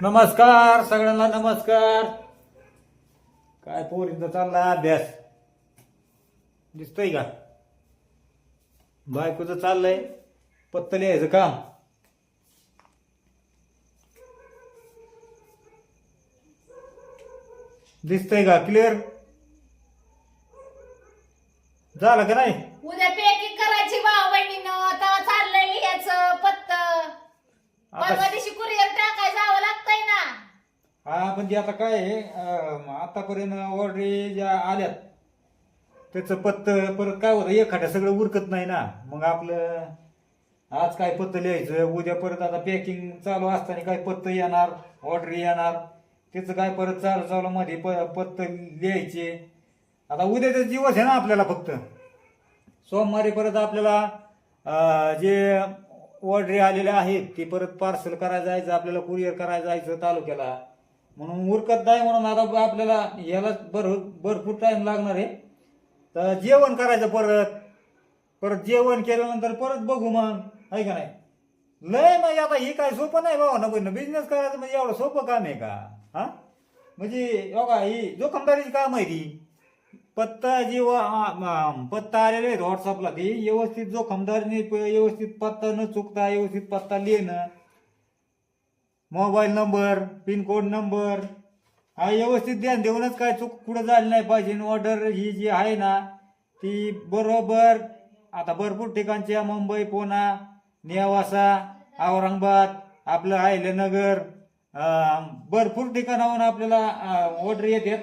नमस्कार सगळ्यांना नमस्कार. काय पोरींचा चाललाय अभ्यास? दिसतोय का? बायकोचं चाललंय पत्त लिहायचं काम. दिसतंय का? क्लिअर झालं का नाही? उद्या पॅकिंग करायची भाऊ बहिणीनं आता परवा दिवशी कुरिअर टाकाय जावं लागतंय ना. हा म्हणजे आता काय आहे अं, आतापर्यंत ऑर्डरी ज्या आल्यात त्याचं पत्त परत काय होतं एखाद्या सगळं उरकत नाही ना. मग आपलं आज काय पत्त लिहायचं उद्या परत आता पॅकिंग चालू असताना काय पत्त येणार ऑर्डर येणार त्याचं काय परत चालू चालू मध्ये प- पत्त लिहायचे. आता उद्याचा दिवस आहे ना आपल्याला फक्त. सोमवारी परत आपल्याला अं, जे ऑर्डरी आलेल्या आहेत ते परत पार्सल करायला जायचं आपल्याला कुरिअर करायला जायचं तालुक्याला. म्हणून उरकत नाही म्हणून आता आपल्याला याला भर भरपूर टाईम लागणार आहे. तर जेवण करायचं परत. परत जेवण केल्यानंतर परत बघू मग आहे का नाही? लय मग आता हे काय सोपं नाही बाबा ना पण बिझनेस करायचं म्हणजे एवढं सोपं काम आहे का? हा? म्हणजे बघा ही जोखमदारीची काम आहे ती. पत्ता जी व- पत्ता आलेला आहे व्हॉट्सअपला ते व्यवस्थित जोखमदारीने प- व्यवस्थित पत्ता न चुकता व्यवस्थित पत्ता लिहिणं. Mobile number pin code number. हा व्यवस्थित ध्यान देऊनच काय चूक कुठं झाली नाही पाहिजे. ऑर्डर ही जी आहे ना ती बरोबर आता भरपूर ठिकाणच्या मुंबई पुणा नेवासा औरंगाबाद आपलं अहिल्यानगर भरपूर ठिकाणाहून आपल्याला ऑर्डर येतात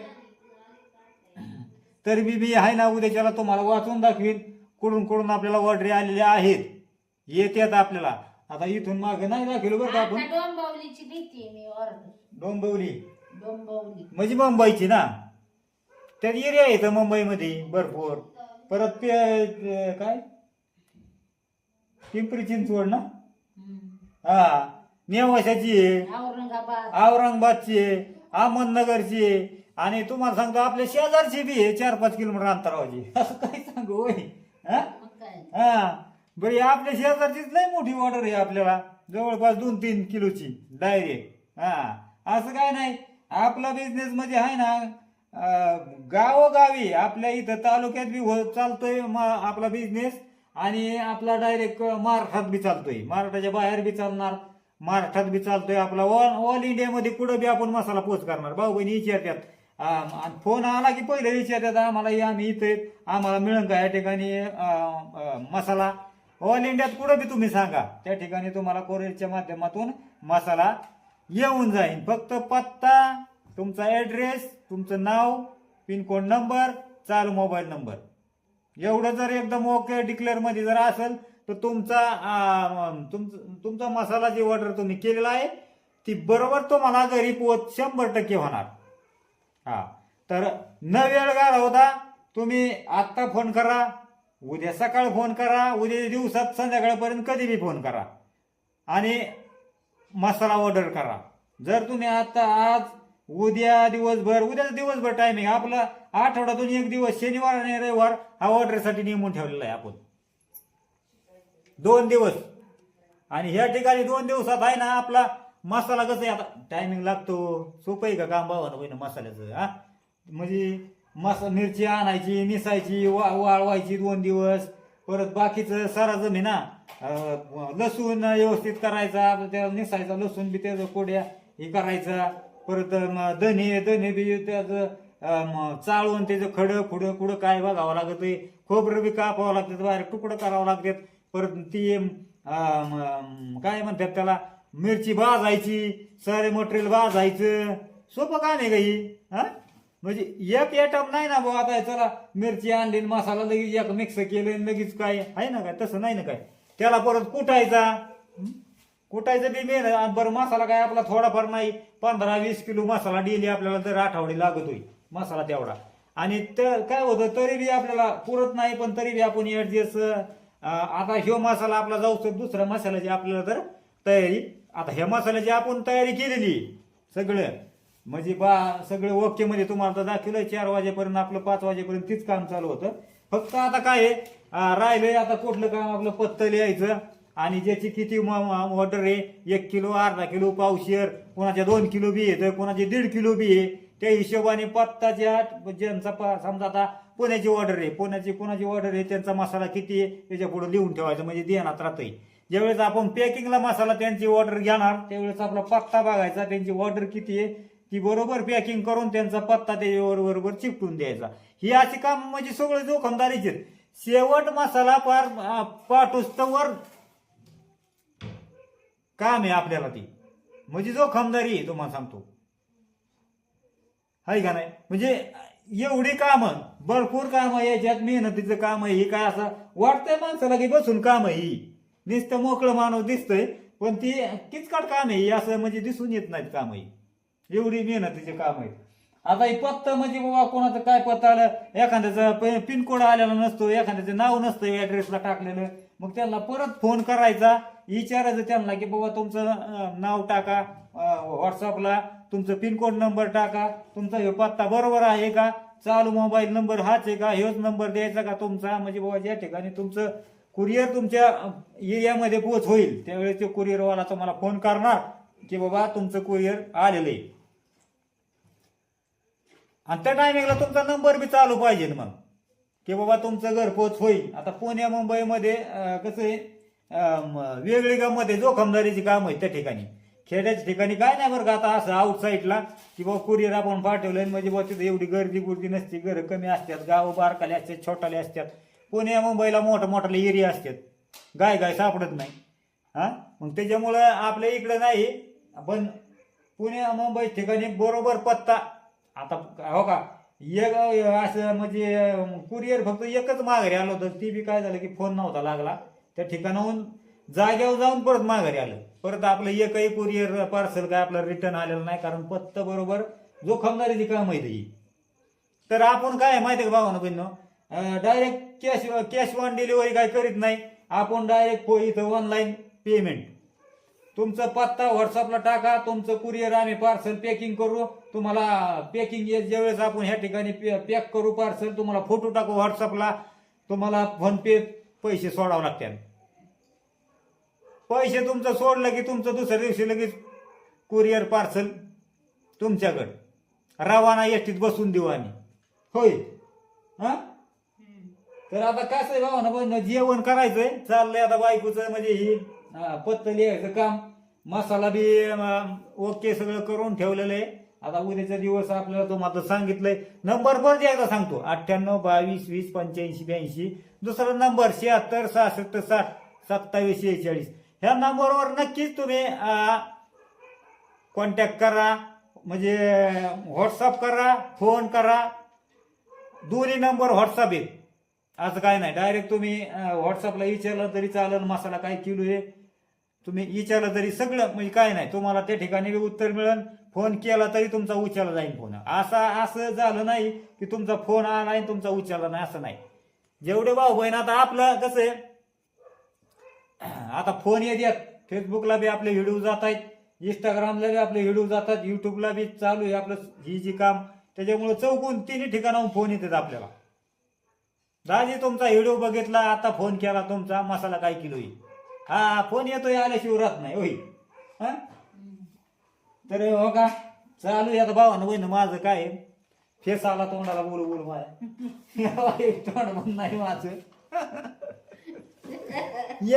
तरी बी मी आहे ना उद्याच्याला तुम्हाला वाचून दाखवीन. कुठून कुठून आपल्याला ऑर्डर आलेल्या आहेत. येतात आपल्याला. आता इथून मागे नाही दाखवलं बरं का आपण. आता डोंबावलीची लिहिते मी ऑर्डर डोंबिवली. डोंबावली. म्हणजे मुंबईची ना? त्यात एरिया येतं मुंबईमध्ये भरपूर. परत ते काय? पिंपरी चिंचवड ना. हा. नेवाशाची आहे. औरंगाबाद. औरंगाबादची आहे. अहमदनगरची आहे. आणि तुम्हाला सांगतो आपल्या शेजारची बी आहे चार पाच किलोमीटर अंतरावाची असं काय सांगू होय? हा? हा. बरी आपल्या शेजारचीच लय मोठी ऑर्डर आहे आपल्याला. जवळपास दोन तीन किलोची डायरेक्ट हा. असं काय नाही. आपला बिझनेस म्हणजे आहे ना अं, गावोगावी आपल्या इथं तालुक्यात बी हो चालतोय आपला बिझनेस आणि आपला डायरेक्ट महाराष्ट्रात बी चालतोय. महाराष्ट्राच्या बाहेर बी चालणार. महाराष्ट्रात बी चालतोय आपला. ऑल ऑल इंडियामध्ये कुठं बी आपण मसाला पोच करणार. भाऊ बहिणी विचारतात आणि फोन आला की पहिले विचारतात आम्हाला या आम्ही इथे आम्हाला मिळेल का या ठिकाणी मसाला? ऑल इंडियात कुठं बी तुम्ही सांगा. त्या ठिकाणी तुम्हाला कोरिअरच्या माध्यमातून मसाला येऊन जाईल फक्त पत्ता तुमचा ऍड्रेस तुमचं नाव पिनकोड नंबर चालू मोबाईल नंबर एवढं जर एकदम ओके डिक्लेअरमध्ये जर असेल तर तुमचा तुमचं- तुमचा मसाला जी ऑर्डर तुम्ही केलेला आहे ती बरोबर तुम्हाला घरी पोच शंभर टक्के होणार. हा. तर न वेळ होता तुम्ही आत्ता फोन करा उद्या सकाळ फोन करा उद्या दिवसात संध्याकाळपर्यंत कधी बी फोन करा. आणि मसाला ऑर्डर करा. जर तुम्ही आता आज उद्या दिवसभर उद्याचा दिवसभर टायमिंग आपला आठवड्यातून एक दिवस शनिवार आणि रविवार हा ऑर्डरसाठी नियमून ठेवलेला आहे आपण. दोन दिवस. आणि ह्या ठिकाणी दोन दिवसात आहे ना आपला मसाला कसं आहे आता? टायमिंग लागतो. सोपं आहे का काम भावानं बहिण मसाल्याचं हा? म्हणजे मसा मिरची आणायची निसायची वा वाळवायची दोन दिवस. परत बाकीचं सारा जमीन ना लसूण व्यवस्थित करायचा. त्या निसायचा लसूण बी त्याचं कोड्या हे करायचा. परत म, धने धने बी त्याचं चाळून त्याचं खडं खुडं कुडं काय बघावं लागत खोबरं बी कापावं लागतं बाहेर तुकडं करावं लागतात. परत ती काय म्हणतात त्याला? मिरची भाजायची सारे मटेरियल भाजायचं. सोपं काय नाही गाई हा? म्हणजे एक एटम नाही ना भाऊ आता चला मिरची आणली मसाला लगेच एक मिक्स केलं आणि लगेच काय? आहे ना काय? तसं नाही ना काय? त्याला परत कुटायचा. कुटायचं बी मेन आणि बरं मसाला काय आपला थोडाफार नाही. पंधरा वीस किलो मसाला डेली आपल्याला दर आठवडे लागत होईल मसाला तेवढा. आणि तर काय होतं तरी बी आपल्याला पुरत नाही पण तरी बी आपण ऍडजस्ट आता ह्यो मसाला आपला जाऊ तर दुसऱ्या मसाल्याची आपल्याला तर तयारी आता ह्या मसाल्याची आपण तयारी केलेली सगळं. म्हणजे बा सगळं ओके मध्ये तुम्हाला तर दाखवलं चार वाजेपर्यंत आपलं पाच वाजेपर्यंत तीच काम चालू होतं. फक्त आता काय आहे राहिलंय आता कुठलं काम आपलं पत्त लिहायचं. आणि ज्याची किती ऑर्डर आहे एक किलो अर्धा किलो पावशेर कोणाच्या दोन किलो बी येतं कोणाचे दीड किलो बी आहे त्या हिशोबाने पत्ताच्या ज्यांचा प- समजा आता पुण्याची ऑर्डर आहे पुण्याची कोणाची ऑर्डर आहे त्यांचा मसाला किती आहे त्याच्या पुढे लिहून ठेवायचं म्हणजे देण्यात राहतंय. ज्यावेळेस आपण पॅकिंगला मसाला त्यांची ऑर्डर घेणार त्यावेळेस आपला पत्ता बघायचा त्यांची ऑर्डर किती आहे ती बरोबर पॅकिंग करून त्यांचा पत्ता त्याच्यावर बरोबर चिपटून द्यायचा. ही अशी काम म्हणजे सगळं जोखमदारीचे आहेत. शेवट मसाला पार पाठोस्तवर काम आहे आपल्याला ती. म्हणजे जोखमदारी आहे तुम्हाला सांगतो. हाय का नाही? म्हणजे एवढी कामं भरपूर काम याच्यात मेहनतीचं काम आहे हे काय असं वाटतंय माणसाला की बसून काम आहे ही. नुसतं मोकळं माणूस दिसतंय पण ती किचकट काम आहे असं म्हणजे दिसून येत नाहीत काम आहे एवढी मेहनतीचे काम आहे आता ही पत्ता म्हणजे बाबा कोणाचं काय पत्ता आलं एखाद्याचं पिनकोड आलेला नसतो एखाद्याचं नाव नसतं ऍड्रेसला टाकलेलं. मग त्यांना परत फोन करायचा विचारायचं त्यांना की बाबा तुमचं नाव टाका व्हॉट्सअपला तुमचं पिनकोड नंबर टाका तुमचा हे पत्ता बरोबर आहे का चालू मोबाईल नंबर हाच आहे का हेच नंबर द्यायचा का तुमचा म्हणजे बाबा ज्या ठिकाणी तुमचं कुरिअर तुमच्या एरियामध्ये पोच होईल. त्यावेळेस ते कुरिअरवाला तुम्हाला फोन करणार की बाबा तुमचं कुरिअर आलेलं आहे. आणि त्या टायमिंगला तुमचा नंबर बी चालू पाहिजे मग. की बाबा तुमचं घरपोच होईल. आता पुणे मुंबईमध्ये कसं आहे अं, वेगवेगळ्यामध्ये जोखमदारीची काम आहे त्या ठिकाणी. खेड्याच्या ठिकाणी काय नाही बरं का आता असं आउटसाईडला की बाबा कुरिअर आपण पाठवलं म्हणजे बाबा तिथे एवढी गर्दी गुर्दी नसते घरं कमी असतात गावं बारकाले असतात छोटाले असतात. पुणे मुंबईला मोठं मोठाले एरिया असतात. गाय गाय सापडत नाही. हा? मग त्याच्यामुळं आपल्या इकडं नाही पण पुणे मुंबई ठिकाणी बरोबर पत्ता. आता हो का? एक असं म्हणजे कुरिअर फक्त एकच माघारी आलं होतं. ती बी काय झालं की फोन नव्हता लागला. त्या ठिकाणाहून जाग्यावर जाऊन परत माघारी आलं. परत आपलं एकही कुरिअर पार्सल काय आपलं रिटर्न आलेलं नाही कारण पत्ता बरोबर जोखमदारीची काम आहे ही. तर आपण काय आहे माहिती आहे का भावानं बहिणं direct cash cash on delivery काय करीत नाही. आपण डायरेक्ट इथं ऑनलाईन पेमेंट तुमचा पत्ता व्हॉट्सअपला टाका तुमचं कुरिअर आम्ही पार्सल पॅकिंग करू. तुम्हाला पॅकिंग ज्यावेळेस आपण ह्या ठिकाणी पॅक करू पार्सल तुम्हाला फोटो टाकू व्हॉट्सअपला तुम्हाला फोनपे पैसे सोडावं लागतात. पैसे तुमचं सोडलं की तुमचं दुसऱ्या दिवशी लगेच कुरिअर पार्सल तुमच्याकडं. रवाना एसटीत बसून देऊ आम्ही. होय? हां? तर आता कसं आहे बाबा ना बहिण जेवण करायचंय. चाललंय आता बायकोचं म्हणजे ही हा, पत्त लिहायचं काम. मसाला बी अं, ओके सगळं करून ठेवलेलं आहे. आता उद्याचा दिवस आपल्याला तो तुम्हाला सांगितलंय. नंबर पण द्यायचा सांगतो. अठ्ठ्याण्णव बावीस वीस पंच्याऐंशी ब्याऐंशी. दुसरा नंबर शहात्तर सहासष्ट साठ सत्तावीस शेहेचाळीस. ह्या नंबरवर नक्कीच तुम्ही कॉन्टॅक्ट करा. म्हणजे व्हॉट्सअप करा फोन करा. दोन्ही नंबर व्हॉट्सअप आहेत असं काय नाही. डायरेक्ट तुम्ही व्हॉट्सअपला विचारलं तरी चालेल मसाला काय किलो आहे. तुम्ही विचारलं तरी सगळं म्हणजे काय नाही. तुम्हाला त्या ठिकाणी उत्तर मिळेल फोन केला तरी तुमचा उचलला जाईल फोन. असा असं झालं नाही की तुमचा फोन आला आणि तुमचा उचलला नाही असं नाही. जेवढे भाऊ बहीण आता आपलं कसं आहे? आता फोन येत फेसबुकला बी आपले व्हिडिओ जात आहेत. इंस्टाग्रामला बी आपले व्हिडिओ जातात युट्यूबला बी चालू आहे आपलं ही जी काम. त्याच्यामुळे चौकून तिन्ही ठिकाणाहून फोन येतात आपल्याला. दाजी तुमचा व्हिडिओ बघितला आता फोन केला तुमचा मसाला काय किलो येईल हा फोन येतोय आल्याशिवाय राहत नाही होई हा? तर हो का? चालू आहे आता भावानं बहिण माझं काय फेस आला तोंडाला बोलू बोलू माझ्या. तोंड बंद नाही माझं.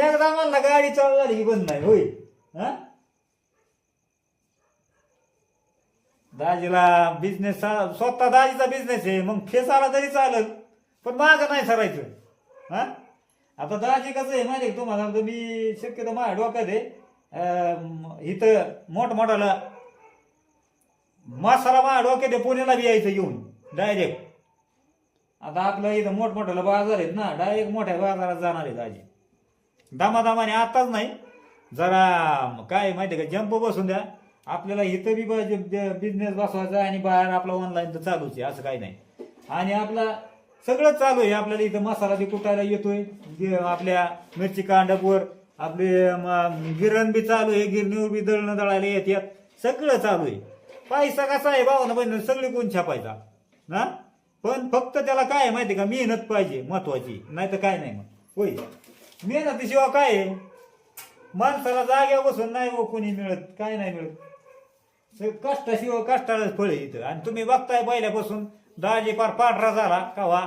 एकदा म्हणला गाडी चालू झाली की बंद नाही होय. हा? दाजीला बिझनेस स्वतः दाजीचा बिझनेस आहे मग फेस आला तरी चालेल. पण माझं नाही सरायचं. हां? आता दाजी कसं आहे माहिती आहे तुम्हाला? सांगतो मी शक्यतो माझ्या डोक्यात आहे इथं मोठमोठाला मसाला माझ्या डोक्यात आहे पुण्याला बी यायचं येऊन डायरेक्ट आता आपलं इथं मोठमोठ्याला बाजार आहेत ना डायरेक्ट मोठ्या बाजारात जाणार आहे दाजी. दामादामाने आताच नाही जरा काय माहिती आहे का जंप बसून द्या. आपल्याला इथं बी बिझनेस बसवायचा आणि बाहेर आपला ऑनलाईन तर चालूच आहे असं काही नाही. आणि आपला सगळं चालू आहे. आपल्याला इथं मसाला बी कुटायला येतोय. गे- आपल्या मिरची कांडपवर आपले म- गिरण बी चालू आहे. गिरणीवर बी दळणं दळायला येतात सगळं चालू आहे. पैसा कसा आहे भावना बहिणी सगळी कोण छापायचा. ना पण फक्त त्याला काय आहे माहिती आहे का? मेहनत पाहिजे महत्वाची. नाही तर काय नाही मग. होय? मेहनतीशिवाय काय आहे? माणसाला जाग्या बसून नाही हो कोणी मिळत. काय नाही मिळत. कष्टाशिवाय कष्टालाच फळ आहे इथं. आणि तुम्ही बघताय पहिल्यापासून दाजी पार पांढरा झाला कवा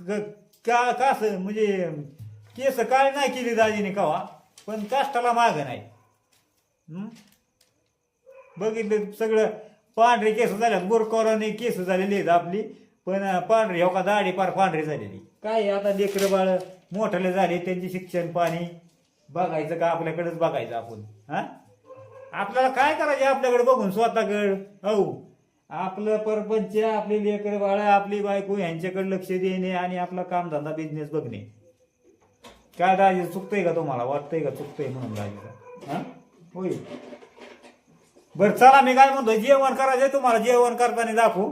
क- का कास म्हणजे केस काय नाही केली दाजीने कवा पण काष्टाला माग नाही. बघितलं सगळं पांढरे केस झाल्यात बोरकोराने केस झालेली आहेत आपली पण पांढरी हो का दाढी पार पांढरी झालेली. काय आता लेकरं बाळ? मोठाले झाले त्यांचे शिक्षण पाणी. बघायचं का आपल्याकडेच बघायचं आपण हा? आपल्याला काय करायचे आपल्याकडे बघून स्वतःकड? हो आपलं परपंच आपली लेकर बाळ आपली बायको ह्यांच्याकडे लक्ष देणे आणि आपला कामधंदा बिझनेस बघणे. काय दाजी चुकतंय का तुम्हाला? वाटतंय का चुकतंय म्हणून दाजीला हां? होय. बरं चला मी काय म्हणतो जेवण करायचं तुम्हाला जेवण करताना दाखवू.